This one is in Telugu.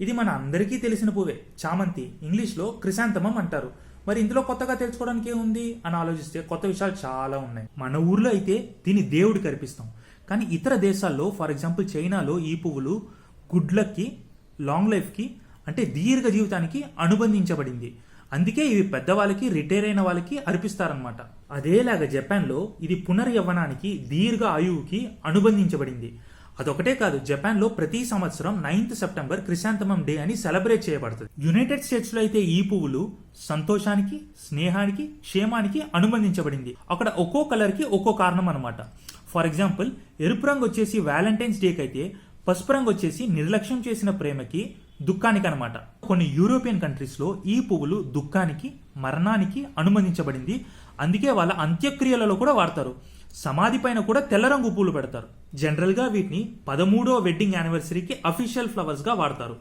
ఇది మన అందరికీ తెలిసిన పువ్వే. చామంతి ఇంగ్లీష్లో క్రిసాంతమం అంటారు. మరి ఇందులో కొత్తగా తెలుసుకోవడానికి ఏముంది? అని ఆలోచిస్తే కొత్త విషయాలు చాలా ఉన్నాయి. మన ఊర్లో అయితే దీన్ని దేవుడికి అర్పిస్తాం. కానీ ఇతర దేశాల్లో ఫర్ ఎగ్జాంపుల్ చైనాలో ఈ పువ్వులు గుడ్ లక్కి లాంగ్ లైఫ్కి అంటే దీర్ఘ జీవితానికి అనుబంధించబడింది. అందుకే ఇవి పెద్దవాళ్ళకి రిటైర్ అయిన వాళ్ళకి అర్పిస్తారనమాట అదేలాగా జపాన్లో ఇది పునర్యవ్వనానికి దీర్ఘ ఆయువుకి అనుబంధించబడింది. అదొకటే కాదు జపాన్లో ప్రతి సంవత్సరం నైన్త్ సెప్టెంబర్ క్రిసాంతమం డే అని సెలబ్రేట్ చేయబడుతుంది. యునైటెడ్ స్టేట్స్లో అయితే ఈ పువ్వులు సంతోషానికి స్నేహానికి క్షేమానికి అనుబంధించబడింది. అక్కడ ఒక్కో కలర్కి ఒక్కో కారణం అనమాట ఫర్ ఎగ్జాంపుల్ ఎరుపు రంగు వచ్చేసి వ్యాలంటైన్స్ డేకి అయితే పసుపు రంగు వచ్చేసి నిర్లక్ష్యం చేసిన ప్రేమకి దుఃఖానికి అనమాట కొన్ని యూరోపియన్ కంట్రీస్లో ఈ పువ్వులు దుఃఖానికి మరణానికి అనుబంధించబడింది. అందుకే వాళ్ళ అంత్యక్రియలలో కూడా వాడతారు. సమాధి పైన కూడా తెల్ల రంగు పూలు పెడతారు. జనరల్గా వీటిని పదమూడో వెడ్డింగ్ యానివర్సరీకి అఫీషియల్ ఫ్లవర్స్గా వాడతారు.